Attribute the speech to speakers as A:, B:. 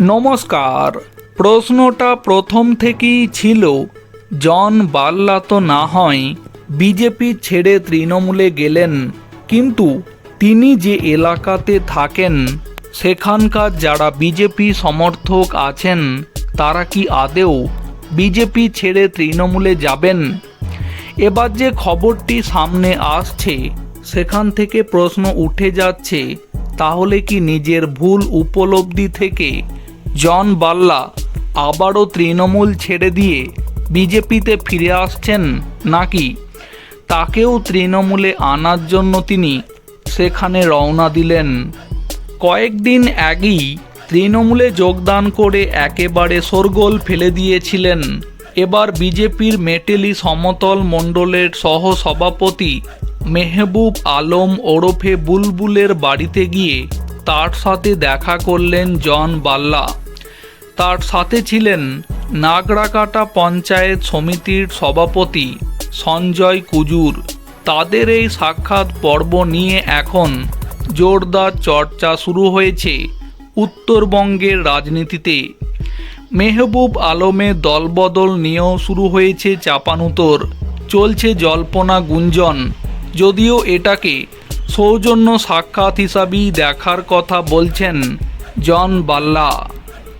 A: নমস্কার। প্রশ্নটা প্রথম থেকেই ছিল, জন বাল্লা তো না হয় বিজেপি ছেড়ে তৃণমূলে গেলেন, কিন্তু তিনি যে এলাকাতে থাকেন, সেখানকার যারা বিজেপি সমর্থক আছেন, তারা কি আদেও বিজেপি ছেড়ে তৃণমূলে যাবেন? এবার যে খবরটি সামনে আসছে, সেখান থেকে প্রশ্ন উঠে যাচ্ছে, তাহলে কি নিজের ভুল উপলব্ধি থেকে জন বাল্লা আবারও তৃণমূল ছেড়ে দিয়ে বিজেপিতে ফিরে আসছেন নাকি? তাকেও তৃণমূলে আনার জন্য তিনি সেখানে রওনা দিলেন। কয়েকদিন আগেই তৃণমূলে যোগদান করে একেবারে শোরগোল ফেলে দিয়েছিলেন। এবার বিজেপির মেটেলি সমতল মণ্ডলের সহ সভাপতি মেহবুব আলম ওরফে বুলবুলের বাড়িতে গিয়ে তার সাথে দেখা করলেন জন বাল্লা। তার সাথে ছিলেন নাগরাকাটা পঞ্চায়েত সমিতির সভাপতি সঞ্জয় কুজুর। তাদের এই সাক্ষাৎ পর্ব নিয়ে এখন জোরদার চর্চা শুরু হয়েছে উত্তরবঙ্গের রাজনীতিতে। মেহবুব আলমের দলবদল নিয়েও শুরু হয়েছে চাপানুতর। চলছে জল্পনা গুঞ্জন। যদিও এটাকে সৌজন্য সাক্ষাৎ হিসাবেই দেখার কথা বলছেন জন বাল্লা।